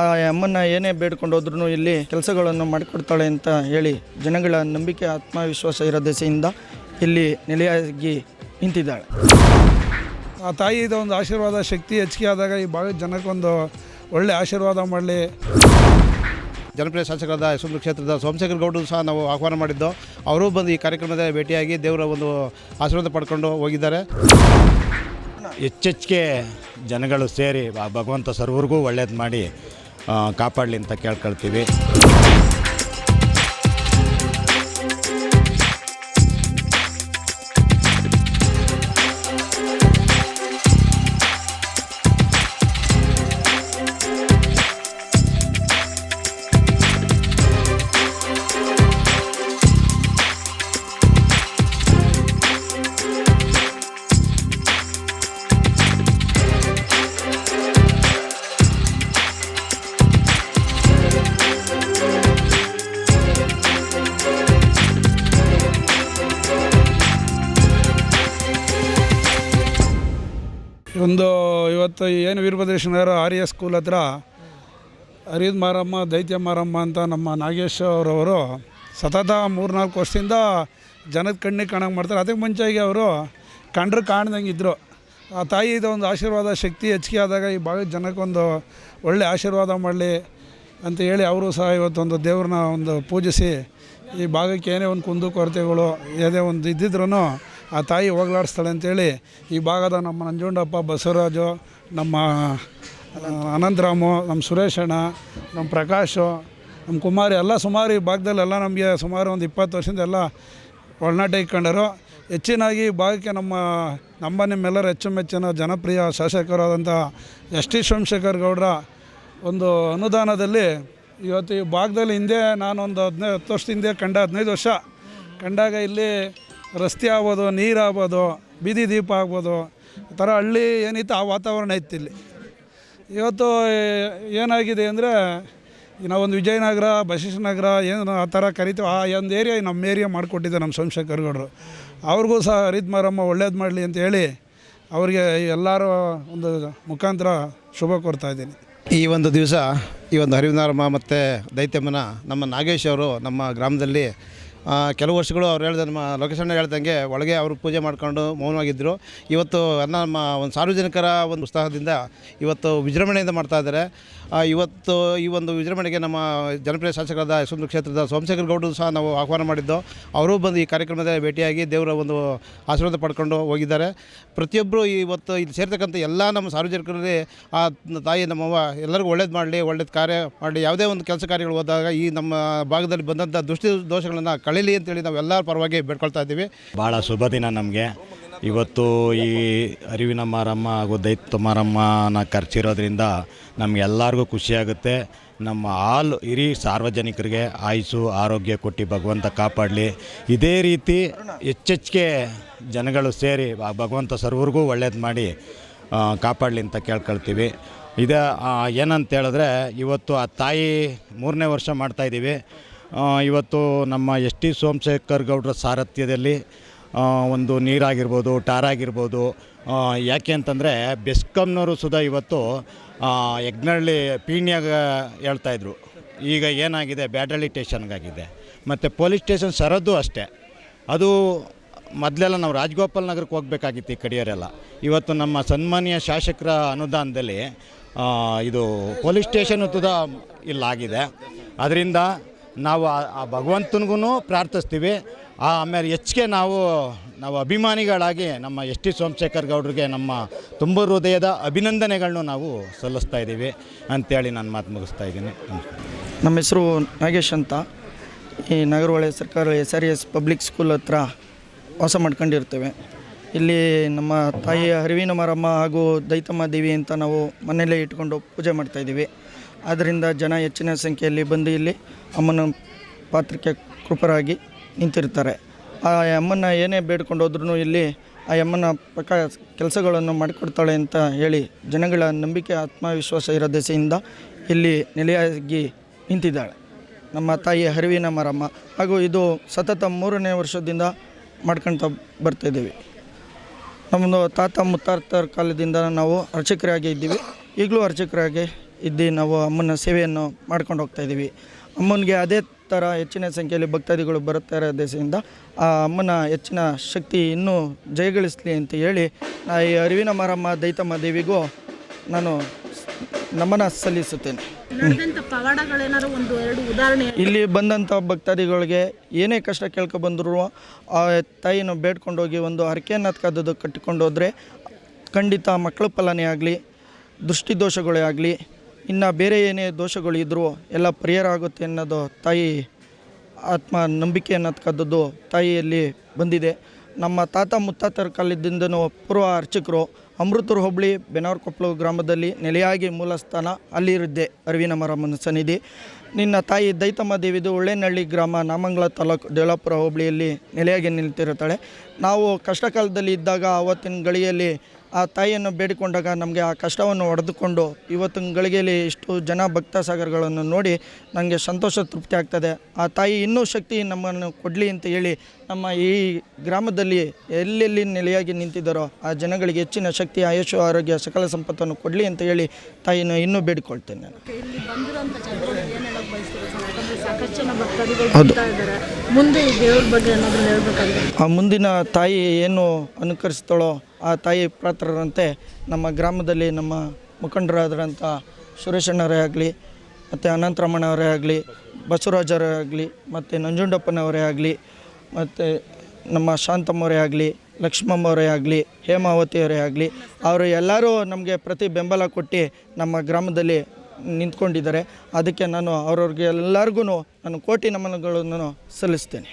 ಆ ಅಮ್ಮನ ಏನೇ ಬೇಡ್ಕೊಂಡು ಹೋದ್ರೂ ಇಲ್ಲಿ ಕೆಲಸಗಳನ್ನು ಮಾಡಿಕೊಡ್ತಾಳೆ ಅಂತ ಹೇಳಿ ಜನಗಳ ನಂಬಿಕೆ ಆತ್ಮವಿಶ್ವಾಸ ಇರೋ ದೆಸೆಯಿಂದ ಇಲ್ಲಿ ನೆಲೆಯಾಗಿ ನಿಂತಿದ್ದಾಳೆ. ಆ ತಾಯಿದ ಒಂದು ಆಶೀರ್ವಾದ ಶಕ್ತಿ ಹೆಚ್ಚಿಗೆ ಆದಾಗ ಈ ಭಾಗದ ಜನಕ್ಕೊಂದು ಒಳ್ಳೆ ಆಶೀರ್ವಾದ ಮಾಡಲಿ. ಜನಪ್ರಿಯ ಶಾಸಕರಾದ ಯಶವಂತ ಕ್ಷೇತ್ರದ ಸೋಮಶೇಖರ್ ಗೌಡರು ಸಹ ನಾವು ಆಹ್ವಾನ ಮಾಡಿದ್ದು. ಅವರು ಬಂದು ಈ ಕಾರ್ಯಕ್ರಮದಲ್ಲಿ ಭೇಟಿಯಾಗಿ ದೇವರ ಒಂದು ಆಶೀರ್ವಾದ ಪಡ್ಕೊಂಡು ಹೋಗಿದ್ದಾರೆ. ಹೆಚ್ಚೆಚ್ಚಿಗೆ ಜನಗಳು ಸೇರಿ ಆ ಭಗವಂತ ಸರ್ವರಿಗೂ ಒಳ್ಳೇದು ಮಾಡಿ ಕಾಪಾಡಲಿ ಅಂತ ಕೇಳ್ಕೊಳ್ತೀವಿ. ಒಂದು ಇವತ್ತು ಏನು ವೀರಭದ್ರೇಶ್ವರ ಆರ್ಯ ಸ್ಕೂಲ್ ಹತ್ರ ಹರಿದ ಮಾರಮ್ಮ, ದೈತ್ಯ ಮಾರಮ್ಮ ಅಂತ ನಮ್ಮ ನಾಗೇಶ್ ಅವರವರು ಸತತ ಮೂರ್ನಾಲ್ಕು ವರ್ಷದಿಂದ ಜನದ ಕಣ್ಣಿಗೆ ಕಾಣಂಗೆ ಮಾಡ್ತಾರೆ. ಅದಕ್ಕೆ ಮುಂಚೆಗೆ ಅವರು ಕಂಡ್ರೆ ಕಾಣ್ದಂಗೆ ಇದ್ದರು ಆ ತಾಯಿದ ಒಂದು ಆಶೀರ್ವಾದ ಶಕ್ತಿ ಹೆಚ್ಚಿಗೆ ಆದಾಗ ಈ ಭಾಗದ ಜನಕ್ಕೊಂದು ಒಳ್ಳೆ ಆಶೀರ್ವಾದ ಮಾಡಲಿ ಅಂತ ಹೇಳಿ ಅವರು ಸಹ ಇವತ್ತೊಂದು ದೇವ್ರನ್ನ ಒಂದು ಪೂಜಿಸಿ ಈ ಭಾಗಕ್ಕೆ ಏನೇ ಒಂದು ಕುಂದು ಕೊರತೆಗಳು, ಏನೇ ಒಂದು ಇದ್ದಿದ್ರೂ ಆ ತಾಯಿ ಹೋಗ್ಲಾಡಿಸ್ತಾಳೆ ಅಂತೇಳಿ ಈ ಭಾಗದ ನಮ್ಮ ನಂಜುಂಡಪ್ಪ ಬಸವರಾಜು, ನಮ್ಮ ಅನಂತರಾಮು, ನಮ್ಮ ಸುರೇಶಣ್ಣ ನಮ್ಮ ಪ್ರಕಾಶು, ನಮ್ಮ ಕುಮಾರಿ ಎಲ್ಲ ಸುಮಾರು ಈ ಭಾಗದಲ್ಲೆಲ್ಲ ನಮಗೆ ಸುಮಾರು ಒಂದು ಇಪ್ಪತ್ತು ವರ್ಷದಿಂದ ಎಲ್ಲ ಒಳನಾಟ ಇಟ್ಕೊಂಡರು. ಹೆಚ್ಚಿನಾಗಿ ಈ ಭಾಗಕ್ಕೆ ನಮ್ಮ ನಮ್ಮ ನಿಮ್ಮೆಲ್ಲರ ಹೆಚ್ಚುಮೆಚ್ಚಿನ ಜನಪ್ರಿಯ ಶಾಸಕರಾದಂಥ ಎಸ್ ಟಿ ಸೋಮಶೇಖರ್ ಗೌಡ್ರ ಒಂದು ಅನುದಾನದಲ್ಲಿ ಇವತ್ತು ಈ ಭಾಗದಲ್ಲಿ ಹಿಂದೆ ನಾನೊಂದು ಹದಿನೈದು, ಹತ್ತು ವರ್ಷದ ಹಿಂದೆ ಕಂಡ ಹದಿನೈದು ವರ್ಷ. ಕಂಡಾಗ ಇಲ್ಲಿ ರಸ್ತೆ ಆಗ್ಬೋದು, ನೀರು ಆಗ್ಬೋದು, ಬೀದಿ ದೀಪ ಆಗ್ಬೋದು ಆ ಥರ ಹಳ್ಳಿ ಏನಿತ್ತು ಆ ವಾತಾವರಣ ಇತ್ತು ಇಲ್ಲಿ. ಇವತ್ತು ಏನಾಗಿದೆ ಅಂದರೆ ನಾವೊಂದು ವಿಜಯನಗರ, ಬಸವೇಶ್ವರ ನಗರ ಏನು ಆ ಥರ ಕರಿತೀವಿ ಆ ಒಂದು ಏರಿಯಾ ನಮ್ಮ ಏರಿಯಾ ಮಾಡಿಕೊಟ್ಟಿದ್ದೆ ನಮ್ಮ ಸೋಮಶೇಖರ್ಗೌಡರು ಅವ್ರಿಗೂ ಸಹ ಹರಿತ್ ಮಾರಮ್ಮ ಒಳ್ಳೇದು ಮಾಡಲಿ ಅಂತ ಹೇಳಿ ಅವರಿಗೆ ಎಲ್ಲರೂ ಒಂದು ಮುಖಾಂತರ ಶುಭ ಕೋರ್ತಾ ಇದ್ದೀನಿ. ಈ ಒಂದು ದಿವಸ ಈ ಒಂದು ಹರಿವಿನಾರಮ್ಮ ಮತ್ತು ದೈತ್ಯಮ್ಮನ ನಮ್ಮ ನಾಗೇಶ್ ಅವರು ನಮ್ಮ ಗ್ರಾಮದಲ್ಲಿ ಕೆಲವು ವರ್ಷಗಳು ಅವ್ರು ಹೇಳ್ದ ನಮ್ಮ ಲೊಕೇಶನ್ ಹೇಳ್ದಂಗೆ ಒಳಗೆ ಅವರು ಪೂಜೆ ಮಾಡ್ಕೊಂಡು ಮೌನವಾಗಿದ್ದರು ಇವತ್ತು ಎಲ್ಲ ನಮ್ಮ ಒಂದು ಸಾರ್ವಜನಿಕರ ಒಂದು ಉತ್ಸಾಹದಿಂದ ಇವತ್ತು ವಿಜೃಂಭಣೆಯಿಂದ ಮಾಡ್ತಾ ಇದ್ದಾರೆ. ಇವತ್ತು ಈ ಒಂದು ವಿಜೃಂಭಣೆಗೆ ನಮ್ಮ ಜನಪ್ರಿಯ ಶಾಸಕರಾದ ಯಶವಂತ ಕ್ಷೇತ್ರದ ಸೋಮಶೇಖರ್ ಗೌಡರು ಸಹ ನಾವು ಆಹ್ವಾನ ಮಾಡಿದ್ದು. ಅವರು ಬಂದು ಈ ಕಾರ್ಯಕ್ರಮದಲ್ಲಿ ಭೇಟಿಯಾಗಿ ದೇವರ ಒಂದು ಆಶೀರ್ವಾದ ಪಡ್ಕೊಂಡು ಹೋಗಿದ್ದಾರೆ. ಪ್ರತಿಯೊಬ್ಬರು ಇವತ್ತು ಇಲ್ಲಿ ಸೇರ್ತಕ್ಕಂಥ ಎಲ್ಲ ನಮ್ಮ ಸಾರ್ವಜನಿಕರಲ್ಲಿ ಆ ತಾಯಿ, ನಮ್ಮವ್ವ ಎಲ್ಲರಿಗೂ ಒಳ್ಳೇದು ಮಾಡಲಿ, ಒಳ್ಳೇದು ಕಾರ್ಯ ಮಾಡಲಿ, ಯಾವುದೇ ಒಂದು ಕೆಲಸ ಕಾರ್ಯಗಳು ಹೋದಾಗ ಈ ನಮ್ಮ ಭಾಗದಲ್ಲಿ ಬಂದಂಥ ದುಷ್ಟಿ ದೋಷಗಳನ್ನು ಕಳೀಲಿ ಅಂತೇಳಿ ನಾವು ಎಲ್ಲರ ಪರವಾಗಿ ಬೇಡ್ಕೊಳ್ತಾ ಇದ್ದೀವಿ. ಭಾಳ ಶುಭ ದಿನ ನಮಗೆ. ಇವತ್ತು ಈ ಅರಿವಿನ ಮಾರಮ್ಮ ಹಾಗೂ ದೈತ್ಯ ಮಾರಮ್ಮನ ಖರ್ಚಿರೋದ್ರಿಂದ ನಮಗೆಲ್ಲರಿಗೂ ಖುಷಿಯಾಗುತ್ತೆ ನಮ್ಮ ಆಲ್ ಇರಿ ಸಾರ್ವಜನಿಕರಿಗೆ ಆಯುಸು ಆರೋಗ್ಯ ಕೊಟ್ಟು ಭಗವಂತ ಕಾಪಾಡಲಿ. ಇದೇ ರೀತಿ ಹೆಚ್ಚೆಚ್ಚಿಗೆ ಜನಗಳು ಸೇರಿ ಭಗವಂತ ಸರ್ವರಿಗೂ ಒಳ್ಳೇದು ಮಾಡಿ ಕಾಪಾಡಲಿ ಅಂತ ಕೇಳ್ಕೊಳ್ತೀವಿ. ಇದು ಏನಂತ ಹೇಳಿದ್ರೆ ಇವತ್ತು ಆ ತಾಯಿ ಮೂರನೇ ವರ್ಷ ಮಾಡ್ತಾಯಿದ್ದೀವಿ ಇವತ್ತು ನಮ್ಮ ಎಸ್ ಟಿ ಸೋಮಶೇಖರ್ ಗೌಡ್ರ ಸಾರಥ್ಯದಲ್ಲಿ ಒಂದು ನೀರಾಗಿರ್ಬೋದು ಟಾರ್ ಆಗಿರ್ಬೋದು ಯಾಕೆ ಅಂತಂದರೆ ಬೆಸ್ಕಮ್ನವರು ಸುಧಾ ಇವತ್ತು ಯಜ್ಞಳ್ಳಿ ಪೀಣ್ಯಾಗ ಹೇಳ್ತಾಯಿದ್ರು ಈಗ ಏನಾಗಿದೆ ಬ್ಯಾಡಳ್ಳಿ ಸ್ಟೇಷನ್ಗಾಗಿದೆ. ಮತ್ತು ಪೊಲೀಸ್ ಸ್ಟೇಷನ್ ಸರದ್ದು ಅಷ್ಟೇ. ಅದು ಮೊದಲೆಲ್ಲ ನಾವು ರಾಜಗೋಪಾಲ್ ನಗರಕ್ಕೆ ಹೋಗ್ಬೇಕಾಗಿತ್ತು ಈ ಕಡೆಯವರೆಲ್ಲ. ಇವತ್ತು ನಮ್ಮ ಸನ್ಮಾನ್ಯ ಶಾಸಕರ ಅನುದಾನದಲ್ಲಿ ಇದು ಪೊಲೀಸ್ ಸ್ಟೇಷನ್ ತುದ ಇಲ್ಲಾಗಿದೆ ಅದರಿಂದ ನಾವು ಆ- ಭಗವಂತನಿಗೂ ಪ್ರಾರ್ಥಿಸ್ತೀವಿ. ಆಮೇಲೆ ಹೆಚ್ಚಿಗೆ ನಾವು ನಾವು ಅಭಿಮಾನಿಗಳಾಗಿ ನಮ್ಮ ಎಸ್ ಟಿ ಸೋಮಶೇಖರ್ ಗೌಡ್ರಿಗೆ ನಮ್ಮ ತುಂಬ ಹೃದಯದ ಅಭಿನಂದನೆಗಳನ್ನು ನಾವು ಸಲ್ಲಿಸ್ತಾ ಇದ್ದೀವಿ ಅಂತೇಳಿ ನಾನು ಮಾತು ಮುಗಿಸ್ತಾ ಇದ್ದೀನಿ. ನಮ್ಮ ಹೆಸರು ನಾಗೇಶ್ ಅಂತ. ಈ ನಾಗರಹೊಳೆ ಸರ್ಕಾರ S R S public school ಹತ್ರ ವಾಸ ಮಾಡ್ಕೊಂಡಿರ್ತೇವೆ. ಇಲ್ಲಿ ನಮ್ಮ ತಾಯಿಯ ಹರಿವಿನ ಮಾರಮ್ಮ ಹಾಗೂ ದೈತಮ್ಮ ದೇವಿ ಅಂತ ನಾವು ಮನೆಯಲ್ಲೇ ಇಟ್ಕೊಂಡು ಪೂಜೆ ಮಾಡ್ತಾಯಿದ್ದೀವಿ ಆದ್ದರಿಂದ ಜನ ಹೆಚ್ಚಿನ ಸಂಖ್ಯೆಯಲ್ಲಿ ಬಂದು ಇಲ್ಲಿ ಅಮ್ಮನ ಪಾತ್ರಕ್ಕೆ ಕೃಪರಾಗಿ ನಿಂತಿರ್ತಾರೆ. ಆ ಅಮ್ಮನ ಏನೇ ಬೇಡ್ಕೊಂಡು ಹೋದ್ರೂ ಇಲ್ಲಿ ಆ ಅಮ್ಮನ ಪಕ್ಕ ಕೆಲಸಗಳನ್ನು ಮಾಡಿಕೊಡ್ತಾಳೆ ಅಂತ ಹೇಳಿ ಜನಗಳ ನಂಬಿಕೆ, ಆತ್ಮವಿಶ್ವಾಸ ಇರೋ ದೆಸೆಯಿಂದ ಇಲ್ಲಿ ನೆಲೆಯಾಗಿ ನಿಂತಿದ್ದಾಳೆ. ನಮ್ಮ ತಾಯಿ ಹರಿವಿನ ಮಾರಮ್ಮ ಹಾಗೂ ಇದು ಸತತ ಮೂರನೇ ವರ್ಷದಿಂದ ಮಾಡ್ಕೊಳ್ತಾ ಬರ್ತಾಯಿದ್ದೀವಿ ನಮ್ಮದು ತಾತ ಮುತ್ತಾತರ ಕಾಲದಿಂದ ನಾವು ಅರ್ಚಕರಾಗಿ ಇದ್ದೀವಿ. ಈಗಲೂ ಅರ್ಚಕರಾಗಿ ಇದ್ದು ನಾವು ಅಮ್ಮನ ಸೇವೆಯನ್ನು ಮಾಡ್ಕೊಂಡು ಹೋಗ್ತಾ ಇದ್ದೀವಿ. ಅಮ್ಮನಿಗೆ ಅದೇ ಥರ ಹೆಚ್ಚಿನ ಸಂಖ್ಯೆಯಲ್ಲಿ ಭಕ್ತಾದಿಗಳು ಬರುತ್ತಾ ಇರೋ ದೇಶದಿಂದ ಆ ಅಮ್ಮನ ಹೆಚ್ಚಿನ ಶಕ್ತಿ ಇನ್ನೂ ಜಯಗಳಿಸಲಿ ಅಂತ ಹೇಳಿ ನಾ ಈ ಅರಿವಿನ ಮಾರಮ್ಮ ದೈತಮ್ಮ ದೇವಿಗೂ ನಾನು ನಮನ ಸಲ್ಲಿಸುತ್ತೇನೆ. ಇಲ್ಲಿ ಬಂದಂಥ ಭಕ್ತಾದಿಗಳಿಗೆ ಏನೇ ಕಷ್ಟ ಕೇಳ್ಕೊ ಬಂದರೂ ಆ ತಾಯಿನ ಬೇಡ್ಕೊಂಡೋಗಿ ಒಂದು ಹರಕೆಯನ್ನು ಕದ್ದು ಕಟ್ಟಿಕೊಂಡು ಹೋದರೆ ಖಂಡಿತ ಮಕ್ಕಳ ಫಲನೇ ಆಗಲಿ ದೃಷ್ಟಿದೋಷಗಳೇ ಆಗಲಿ ಇನ್ನು ಬೇರೆ ಏನೇ ದೋಷಗಳು ಇದ್ದರೂ ಎಲ್ಲ ಪರಿಹಾರ ಆಗುತ್ತೆ ಅನ್ನೋದು ತಾಯಿ ಆತ್ಮ ನಂಬಿಕೆ ಕದ್ದದ್ದು ತಾಯಿಯಲ್ಲಿ ಬಂದಿದೆ. ನಮ್ಮ ತಾತ ಮುತ್ತಾತರ ಕಾಲದಿಂದನೂ ಪೂರ್ವ ಅರ್ಚಕರು ಅಮೃತರು ಹೋಬಳಿ ಬೆನವರಕೊಪ್ಪಲು ಗ್ರಾಮದಲ್ಲಿ ನೆಲೆಯಾಗಿ ಮೂಲಸ್ಥಾನ ಅಲ್ಲಿರಿದ್ದೆ ಅರಿವಿನ ಮರಮ್ಮನ ಸನ್ನಿಧಿ. ನಿನ್ನ ತಾಯಿ ದೈತಮ್ಮ ದೇವಿದು ಒಳ್ಳೆನಹಳ್ಳಿ ಗ್ರಾಮ ನಾಮಂಗಲ ತಾಲೂಕು ದೇಳಾಪುರ ಹೋಬಳಿಯಲ್ಲಿ ನೆಲೆಯಾಗಿ ನಿಲ್ತಿರುತ್ತಾಳೆ ನಾವು ಕಷ್ಟಕಾಲದಲ್ಲಿ ಇದ್ದಾಗ ಆವತ್ತಿನ ಗಳಿಗೆಯಲ್ಲಿ ಆ ತಾಯಿಯನ್ನು ಬೇಡಿಕೊಂಡಾಗ ನಮಗೆ ಆ ಕಷ್ಟವನ್ನು ಹೊಡೆದುಕೊಂಡು ಇವತ್ತಿನ ಗಳಿಗೆಯಲ್ಲಿ ಇಷ್ಟು ಜನ ಭಕ್ತ ಸಾಗರಗಳನ್ನು ನೋಡಿ ನನಗೆ ಸಂತೋಷ ತೃಪ್ತಿ ಆಗ್ತದೆ. ಆ ತಾಯಿ ಇನ್ನೂ ಶಕ್ತಿ ನಮ್ಮನ್ನು ಕೊಡಲಿ ಅಂತ ಹೇಳಿ ನಮ್ಮ ಈ ಗ್ರಾಮದಲ್ಲಿ ಎಲ್ಲೆಲ್ಲಿ ನೆಲೆಯಾಗಿ ನಿಂತಿದ್ದಾರೋ ಆ ಜನಗಳಿಗೆ ಹೆಚ್ಚಿನ ಶಕ್ತಿ ಆಯುಷು ಆರೋಗ್ಯ ಸಕಲ ಸಂಪತ್ತನ್ನು ಕೊಡಲಿ ಅಂತ ಹೇಳಿ ತಾಯಿನ ಇನ್ನೂ ಬೇಡಿಕೊಳ್ತೇನೆ ಆ ಮುಂದಿನ ತಾಯಿ ಏನು ಅನುಕರಿಸ್ತಾಳೋ ಆ ತಾಯಿ ಪಾತ್ರರಂತೆ ನಮ್ಮ ಗ್ರಾಮದಲ್ಲಿ ನಮ್ಮ ಮುಖಂಡರಾದಂಥ ಸುರೇಶಣ್ಣವರೇ ಆಗಲಿ, ಮತ್ತು ಅನಂತರಮಣವರೇ ಆಗಲಿ, ಬಸವರಾಜರೇ ಆಗಲಿ, ಮತ್ತು ನಂಜುಂಡಪ್ಪನವರೇ ಆಗಲಿ, ಮತ್ತು ನಮ್ಮ ಶಾಂತಮ್ಮವರೇ ಆಗಲಿ, ಲಕ್ಷ್ಮಮ್ಮವರೇ ಆಗಲಿ, ಹೇಮಾವತಿಯವರೇ ಆಗಲಿ, ಅವರು ಎಲ್ಲರೂ ನಮಗೆ ಪ್ರತಿ ಬೆಂಬಲ ಕೊಟ್ಟು ನಮ್ಮ ಗ್ರಾಮದಲ್ಲಿ ನಿಂತ್ಕೊಂಡಿದ್ದಾರೆ. ಅದಕ್ಕೆ ನಾನು ಅವ್ರವ್ರಿಗೆ ಎಲ್ಲರಿಗೂ ನಾನು ಕೋಟಿ ನಮನಗಳನ್ನು ಸಲ್ಲಿಸ್ತೇನೆ.